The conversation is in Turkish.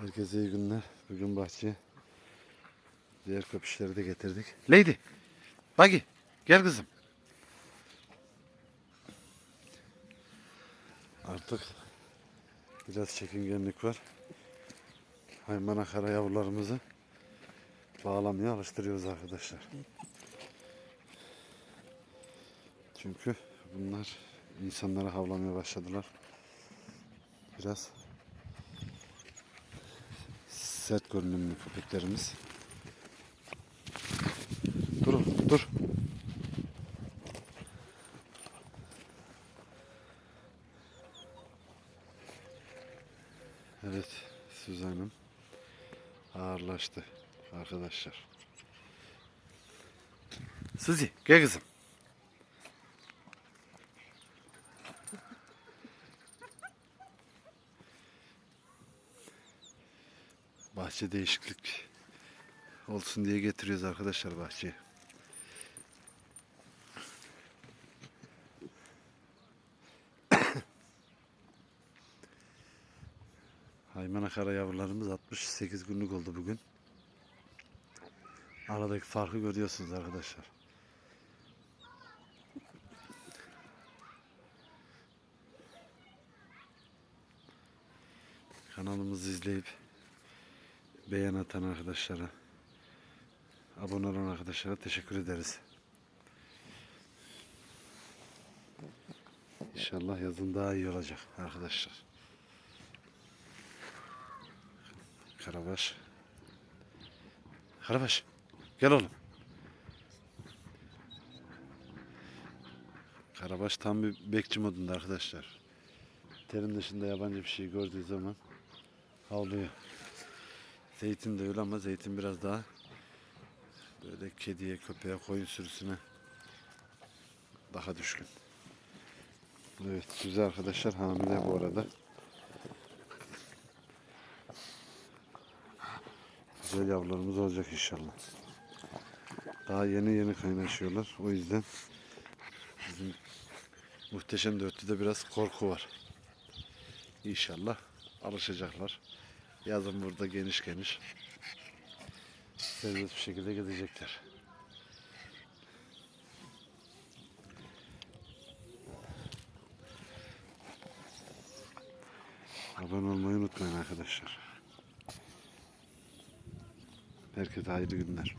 Herkese iyi günler. Bugün bahçeye diğer köpüşleri de getirdik. Lady, Buggy, gel kızım. Artık biraz çekingenlik var. Haymana kara yavrularımızı bağlamaya alıştırıyoruz arkadaşlar. Çünkü bunlar insanlara havlamaya başladılar. Biraz sert görünümlü köpeklerimiz. Dur, dur. Evet, Suzan'ım ağırlaştı arkadaşlar. Suzi, gel kızım. Bahçe değişiklik olsun diye getiriyoruz arkadaşlar bahçeye. Haymana kara yavrularımız 68 günlük oldu bugün. Aradaki farkı görüyorsunuz arkadaşlar. Kanalımızı izleyip beğen atan arkadaşlara, abone olan arkadaşlara teşekkür ederiz. İnşallah yazın daha iyi olacak arkadaşlar. Karabaş. Karabaş. Gel oğlum. Karabaş tam bir bekçi modunda arkadaşlar. Terin dışında yabancı bir şey gördüğü zaman havlıyor. Zeytin de öyle ama zeytin biraz daha böyle kediye, köpeğe, koyun sürüsüne daha düşkün. Evet, güzel arkadaşlar hamile bu arada. Güzel yavrularımız olacak inşallah. Daha yeni yeni kaynaşıyorlar. O yüzden bizim muhteşem dörtlüde biraz korku var. İnşallah alışacaklar. Yazın burada geniş geniş serbest bir şekilde gezecekler. Abone olmayı unutmayın arkadaşlar. Herkese hayırlı günler.